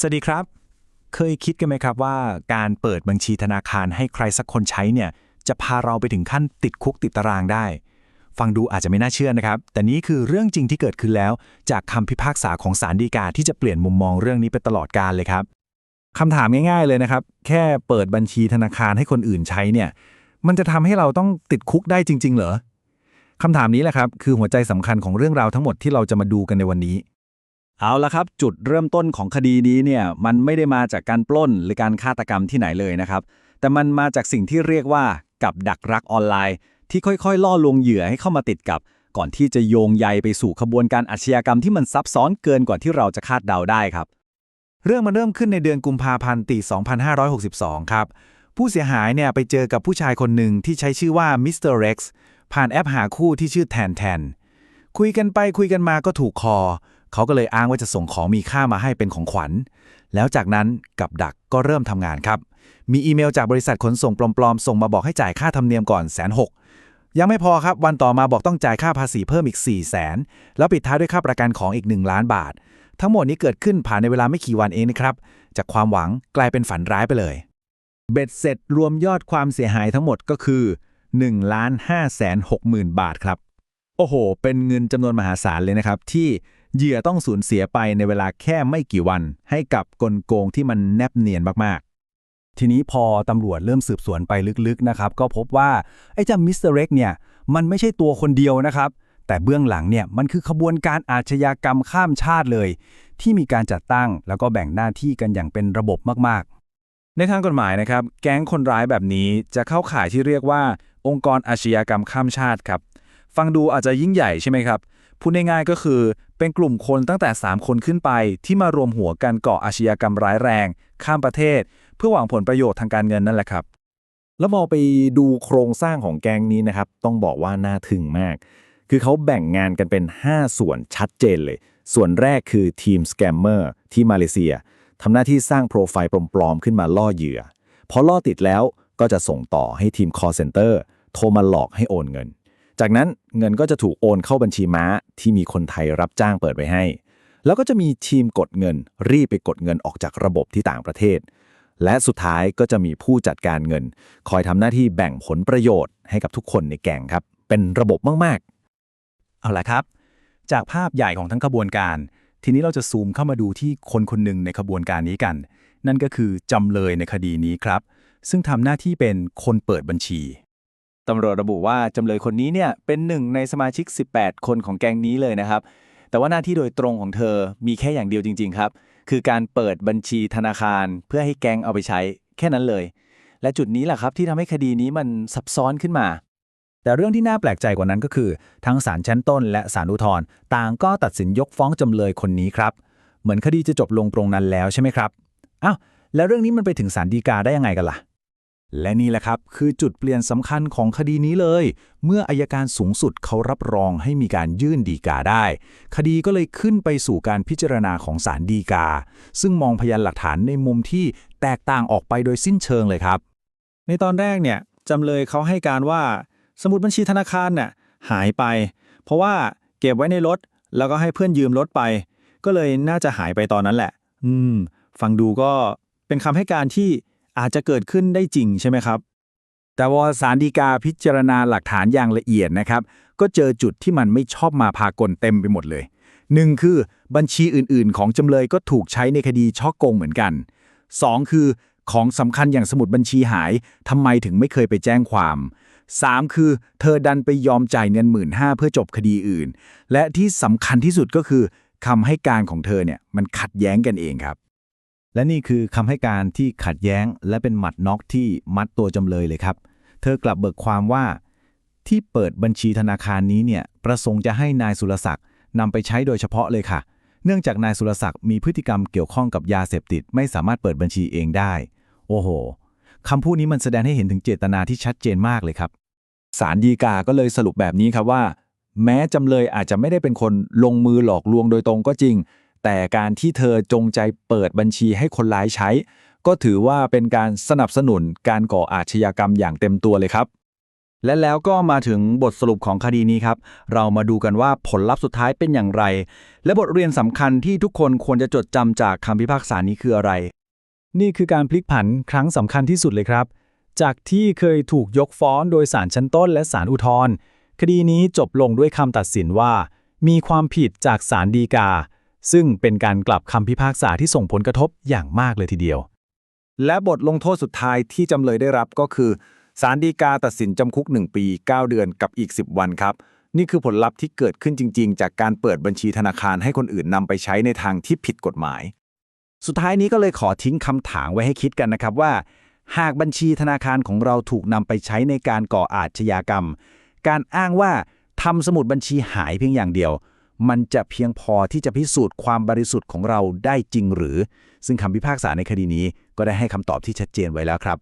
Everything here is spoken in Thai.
สวัสดีครับ เคยคิดกันไหมครับว่าการเปิดบัญชีธนาคารให้ใครสักคนใช้เนี่ย จะพาเราไปถึงขั้นติดคุกติดตารางได้ ฟังดูอาจจะไม่น่าเชื่อนะครับ แต่นี้คือเรื่องจริงที่เกิดขึ้นแล้ว จากคำพิพากษาของศาลฎีกาที่จะเปลี่ยนมุมมองเรื่องนี้ไปตลอดกาลเลยครับคำถามง่ายๆเลยนะครับ แค่เปิดบัญชีธนาคารให้คนอื่นใช้เนี่ย มันจะทำให้เราต้องติดคุกได้จริง ๆ เหรอคำถามนี้แหละครับคือหัวใจสำคัญของเรื่องราวทั้งหมดที่เราจะมาดูกันในวันนี้ เอาละครับ จุดเริ่มต้นของคดีนี้เนี่ยมันไม่ได้มาจากการปล้นหรือการฆาตกรรมที่ไหนเลยนะครับ แต่มันมาจากสิ่งที่เรียกว่ากับดักรักออนไลน์ ที่ค่อยๆ ล่อลวงเหยื่อให้เข้ามาติดกับ ก่อนที่จะโยงใยไปสู่ขบวนการอาชญากรรมที่มันซับซ้อนเกินกว่าที่เราจะคาดเดาได้ครับ เรื่องมันเริ่มขึ้นในเดือนกุมภาพันธ์ปี2562 ครับ ผู้เสียหายเนี่ยไปเจอกับผู้ชายคนหนึ่งที่ใช้ชื่อว่ามิสเตอร์เร็กซ์ผ่านแอปหาคู่ที่ชื่อแทนแทนคุยกันไปคุยกันมาก็ถูกคอ เขาก็เลยอ้างว่าจะส่งของมีค่ามาให้เป็นของขวัญ แล้วจากนั้นกับดักก็เริ่มทำงานครับ มีอีเมลจากบริษัทขนส่งปลอมๆ ส่งมาบอกให้จ่ายค่าธรรมเนียมก่อนแสนหกยังไม่พอครับ วันต่อมาบอกต้องจ่ายค่าภาษีเพิ่มอีก 4 0 0แสนแล้วปิดท้ายด้วยค่าประกันของอีก 1 ล้านบาท ทั้งหมดนี้เกิดขึ้นผ่านในเวลาไม่กี่วันเองนะครับ จากความหวังกลายเป็นฝันร้ายไปเลย เบ็ดเสร็จรวมยอดความเสียหายทั้งหมดก็คือ1ล้าน5แสน6หมื่นบาทครับ โอ้โห เป็นเงินจำนวนมหาศาลเลยนะครับ ที่ เหยื่อต้องสูญเสียไปในเวลาแค่ไม่กี่วัน ให้กับกลโกงที่มันแนบเนียนมากๆ ทีนี้พอตำรวจเริ่มสืบสวนไปลึกๆนะครับ ก็พบว่า ไอ้เจ้ามิสเตอร์เร็กเนี่ย มันไม่ใช่ตัวคนเดียวนะครับ แต่เบื้องหลังเนี่ย มันคือขบวนการอาชญากรรมข้ามชาติเลย ที่มีการจัดตั้งแล้วก็แบ่งหน้าที่กันอย่างเป็นระบบมากๆในทางกฎหมายนะครับ แก๊งคนร้ายแบบนี้จะเข้าข่ายที่เรียกว่า องค์กรอาชญากรรมข้ามชาติครับ ฟังดูอาจจะยิ่งใหญ่ใช่ไหมครับ พูดง่ายๆก็คือเป็นกลุ่มคนตั้งแต่ 3 คนขึ้นไป ที่มารวมหัวกันก่ออาชญากรรมร้ายแรง ข้ามประเทศ เพื่อหวังผลประโยชน์ทางการเงินนั่นแหละครับแล้วมองไปดูโครงสร้างของแก๊งนี้นะครับ ต้องบอกว่าน่าทึ่งมาก คือเขาแบ่งงานกันเป็น 5 ส่วนชัดเจนเลย ส่วนแรกคือทีมสแกมเมอร์ที่มาเลเซียทำหน้าที่สร้างโปรไฟล์ปลอมๆ ขึ้นมาล่อเหยื่อพอล่อติดแล้วก็จะส่งต่อให้ทีม call center โทรมาหลอกให้โอนเงิน จากนั้นเงินก็จะถูกโอนเข้าบัญชีม้าที่มีคนไทยรับจ้างเปิดไว้ให้ แล้วก็จะมีทีมกดเงิน รีบไปกดเงินออกจากระบบที่ต่างประเทศ และสุดท้ายก็จะมีผู้จัดการเงิน คอยทำหน้าที่แบ่งผลประโยชน์ให้กับทุกคนในแก๊งครับ เป็นระบบมากเอาละครับ จากภาพใหญ่ของทั้งขบวนการ ทีนี้เราจะซูมเข้ามาดูที่คนคนหนึ่งในขบวนการนี้กัน นั่นก็คือจำเลยในคดีนี้ครับ ซึ่งทำหน้าที่เป็นคนเปิดบัญชี ตำรวจระบุว่าจำเลยคนนี้เนี่ยเป็นหนึ่งในสมาชิก 18 คนของแก๊งนี้เลยนะครับ แต่ว่าหน้าที่โดยตรงของเธอมีแค่อย่างเดียวจริง ๆ ครับ คือการเปิดบัญชีธนาคารเพื่อให้แก๊งเอาไปใช้ แค่นั้นเลย และจุดนี้แหละครับที่ทำให้คดีนี้มันซับซ้อนขึ้นมา แต่เรื่องที่น่าแปลกใจกว่านั้นก็คือ ทั้งศาลชั้นต้นและศาลอุทธรณ์ต่างก็ตัดสินยกฟ้องจำเลยคนนี้ครับ เหมือนคดีจะจบลงตรงนั้นแล้วใช่ไหมครับอ้าวแล้วเรื่องนี้มันไปถึงศาลฎีกาได้ยังไงกันล่ะ และนี่แหละครับ คือจุดเปลี่ยนสำคัญของคดีนี้เลย เมื่ออายการสูงสุดเขารับรองให้มีการยื่นฎีกาได้ คดีก็เลยขึ้นไปสู่การพิจารณาของศาลฎีกา ซึ่งมองพยานหลักฐานในมุมที่แตกต่างออกไปโดยสิ้นเชิงเลยครับ ในตอนแรกเนี่ยจำเลยเขาให้การว่า สมุดบัญชีธนาคารน่ะหายไป เพราะว่าเก็บไว้ในรถ แล้วก็ให้เพื่อนยืมรถไป ก็เลยน่าจะหายไปตอนนั้นแหละ อืม ฟังดูก็เป็นคำให้การที่ อาจจะเกิดขึ้นได้จริงใช่ไหมครับ แต่ว่าสารดีกาพิจารณาหลักฐานอย่างละเอียดนะครับ ก็เจอจุดที่มันไม่ชอบมาพากลเต็มไปหมดเลยหนึ่งคือบัญชีอื่นๆ ของจำเลยก็ถูกใช้ในคดีช่อโกงเหมือนกันสองคือของสำคัญอย่างสมุดบัญชีหายทำไมถึงไม่เคยไปแจ้งความ 3. คือเธอดันไปยอมจ่ายเงินหมื่นห้าเพื่อจบคดีอื่น และที่สำคัญที่สุดก็คือคำให้การของเธอเนี่ยมันขัดแย้งกันเองครับ และนี่คือคำให้การที่ขัดแย้ง และเป็นหมัดน็อกที่มัดตัวจำเลยเลยครับ เธอกลับเบิกความว่า ที่เปิดบัญชีธนาคารนี้เนี่ยประสงค์จะให้นายสุรศักดิ์นำไปใช้โดยเฉพาะเลยค่ะ เนื่องจากนายสุรศักดิ์มีพฤติกรรมเกี่ยวข้องกับยาเสพติด ไม่สามารถเปิดบัญชีเองได้ โอ้โหคำพูดนี้มันแสดงให้เห็นถึงเจตนาที่ชัดเจนมากเลยครับศาลฎีกาก็เลยสรุปแบบนี้ครับว่า แม้จำเลยอาจจะไม่ได้เป็นคนลงมือหลอกลวงโดยตรงก็จริง แต่การที่เธอจงใจเปิดบัญชีให้คนร้ายใช้ ก็ถือว่าเป็นการสนับสนุนการก่ออาชญากรรมอย่างเต็มตัวเลยครับ และแล้วก็มาถึงบทสรุปของคดีนี้ครับ เรามาดูกันว่าผลลัพธ์สุดท้ายเป็นอย่างไร และบทเรียนสำคัญที่ทุกคนควรจะจดจำจากคำพิพากษานี้คืออะไร นี่คือการพลิกผันครั้งสำคัญที่สุดเลยครับ จากที่เคยถูกยกฟ้องโดยศาลชั้นต้นและศาลอุทธรณ์คดีนี้จบลงด้วยคำตัดสินว่า มีความผิดจากศาลฎีกา ซึ่งเป็นการกลับคำพิพากษาที่ส่งผลกระทบอย่างมากเลยทีเดียว และบทลงโทษสุดท้ายที่จำเลยได้รับก็คือศาลฎีกาตัดสินจำคุก 1 ปี 9 เดือนกับอีก 10 วันครับ นี่คือผลลัพธ์ที่เกิดขึ้นจริง ๆ จากการเปิดบัญชีธนาคารให้คนอื่นนำไปใช้ในทางที่ผิดกฎหมาย สุดท้ายนี้ก็เลยขอทิ้งคำถามไว้ให้คิดกันนะครับว่า หากบัญชีธนาคารของเราถูกนำไปใช้ในการก่ออาชญากรรม การอ้างว่าทำสมุดบัญชีหายเพียงอย่างเดียว มันจะเพียงพอที่จะพิสูจน์ความบริสุทธิ์ของเราได้จริงหรือ ซึ่งคำพิพากษาในคดีนี้ก็ได้ให้คำตอบที่ชัดเจนไว้แล้วครับ